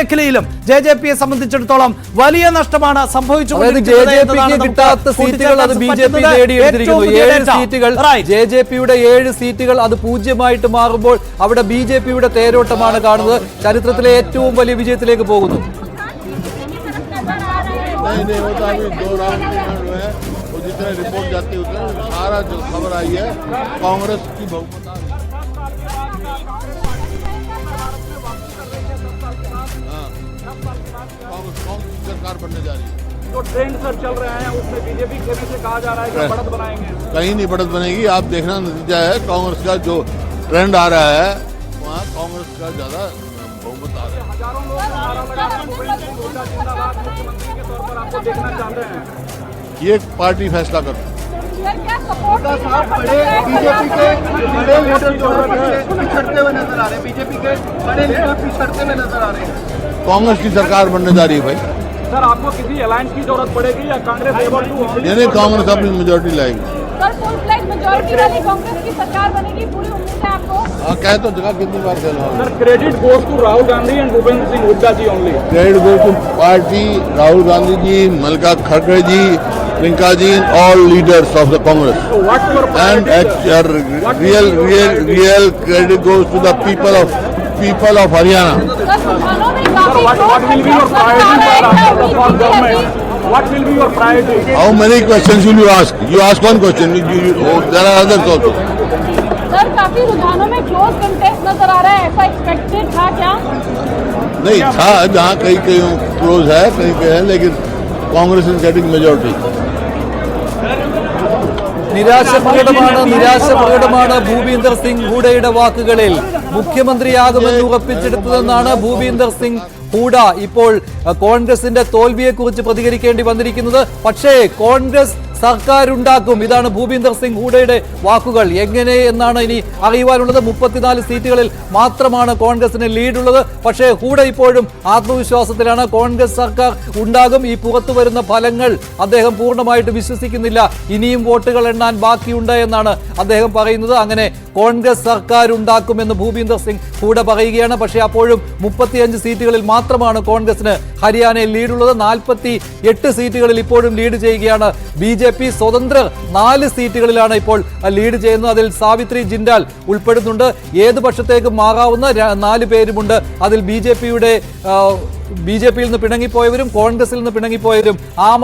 മേഖലയിലും J J പിയെ സംബന്ധിച്ചിടത്തോളം വലിയ നഷ്ടമാണ് അതായത് ജെ സംഭവിച്ചുകൊണ്ടിരിക്കുന്നത് ജെ എന്നതാണ് പിക്ക് നമുക്ക് കിട്ടാത്ത സീറ്റുകൾ അത് ബി ജെ പി കൂട്ടിച്ചേർക്കാൻ നേടിയെടുത്തിരിക്കുന്നു ഏറ്റവും പുതിയ ഏഴ് data. സീറ്റുകൾ Right. ജെ ജെ പിയുടെ ഏഴ് സീറ്റുകൾ അത് പൂജ്യമായിട്ട് മാറുമ്പോൾ അവിടെ ബി ജെ പിയുടെ തേരോട്ടമാണ് കാണുന്നത് ചരിത്രത്തിലെ ഏറ്റവും വലിയ വിജയത്തിലേക്ക് പോകുന്നു नहीं नहीं होता अभी दो राउंड तीन राउंड हुए हैं वो जितने रिपोर्ट जाती है उतने सारा जो खबर आई है कांग्रेस की बहुमत कांग्रेस कौन सी सरकार बनने जा रही है? जो ट्रेंड सर चल रहे हैं उसमें बीजेपी खेमे से कहा जा रहा है कि बढ़त बनाएँगे। कहीं नहीं बढ़त बनेगी। आप देखना नतीजा है कांग्रेस का जो ट्रेंड आ रहा है वहाँ कांग्रेस का ज़्यादा बहुमत आ रहा है। हज़ारों लोग नारा लगा रहे भूपेंद्र सिंह हुड्डा जिंदाबाद। मुख्यमंत्री के तौर पर आपको देखना चाहते हैं। ये पार्टी फैसला कर क्या बीजेपी के बड़े लीडर जो है। पिछड़ते हुए नज़र आ रहे हैं। बीजेपी के बड़े लीडर पिछड़ते हुए नज़र आ रहे हैं। कांग्रेस की सरकार बनने जा रही है भाई। सर आपको किसी अलायंस की ज़रूरत पड़ेगी या कांग्रेस एबल टू यानी कांग्रेस अपनी मेजोरिटी लाएगी। सर फुल फ्लैग मेजोरिटी वाली कांग्रेस की सरकार बनेगी पूरी उम्मीद है आपको? कह तो जगह कितनी बार कहना sir credit goes to Rahul Gandhi and Bhupender Singh Hooda ji only credit goes to party Rahul Gandhi ji Malika खड़गे ji, Priyanka ji, and all leaders of the Congress. So what's your And uh, real, real, real credit goes to the people of people of Haryana. Sir, what, what will be your priority the government? What will be your priority? How many questions will you ask? You ask one question. You, you, oh, there are others also. Sir काफ़ी रुझानों में close contest नज़र आ रहा है ऐसा expected था क्या नहीं था जहाँ कहीं कहीं क्लोज है कहीं कहीं है लेकिन कांग्रेस इज़ गेटिंग मेजोरिटी നിരാശ പ്രകടമാണ് നിരാശ പ്രകടമാണ് ഭൂപീന്ദർ സിംഗ് ഹൂഡയുടെ വാക്കുകളിൽ. മുഖ്യമന്ത്രിയാകുമെന്ന് ഉറപ്പിച്ചെടുത്തതെന്നാണ് ഭൂപീന്ദർ സിംഗ് ഹൂഡ. ഇപ്പോൾ കോൺഗ്രസിന്റെ തോൽവിയെക്കുറിച്ച് പ്രതികരിക്കേണ്ടി വന്നിരിക്കുന്നത്. പക്ഷേ കോൺഗ്രസ് സർക്കാർ ഉണ്ടാക്കും ഇതാണ് ഭൂപീന്ദർ സിംഗ് ഹൂഡയുടെ വാക്കുകൾ. എങ്ങനെ എന്നാണ് ഇനി അറിയുവാനുള്ളത്. മുപ്പത്തിനാല് സീറ്റുകളിൽ മാത്രമാണ് കോൺഗ്രസിന് ലീഡുള്ളത്. പക്ഷേ ഹൂഡ ഇപ്പോഴും ആത്മവിശ്വാസത്തിലാണ്. കോൺഗ്രസ് സർക്കാർ ഉണ്ടാകും. ഈ പുറത്തു വരുന്ന ഫലങ്ങൾ അദ്ദേഹം പൂർണമായിട്ട് വിശ്വസിക്കുന്നില്ല. ഇനിയും വോട്ടുകൾ എണ്ണാൻ ബാക്കിയുണ്ട് എന്നാണ് അദ്ദേഹം പറയുന്നത്. അങ്ങനെ കോൺഗ്രസ് സർക്കാർ ഉണ്ടാക്കുമെന്ന് ഭൂപീന്ദർ സിംഗ് ഹൂഡ പറയുകയാണ്. പക്ഷേ അപ്പോഴും മുപ്പത്തിയഞ്ച് സീറ്റുകളിൽ മാത്രമാണ് കോൺഗ്രസിന് ഹരിയാനയിൽ ലീഡുള്ളത് നാൽപ്പത്തി എട്ട് സീറ്റുകളിൽ ഇപ്പോഴും ലീഡ് ചെയ്യുകയാണ് ബി ജെ പി. സ്വതന്ത്ര നാല് സീറ്റുകളിലാണ് ഇപ്പോൾ ലീഡ് ചെയ്യുന്നത്. അതിൽ സാവിത്രി ജിൻഡാൽ ഉൾപ്പെടുന്നുണ്ട്. ഏത് പക്ഷത്തേക്ക് മാറാവുന്ന നാല് പേരുമുണ്ട്. അതിൽ ബി ജെ പിയുടെ ബി ജെ പിയിൽ നിന്ന് പിണങ്ങിപ്പോയവരും കോൺഗ്രസിൽ നിന്ന് പിണങ്ങിപ്പോയവരും ആം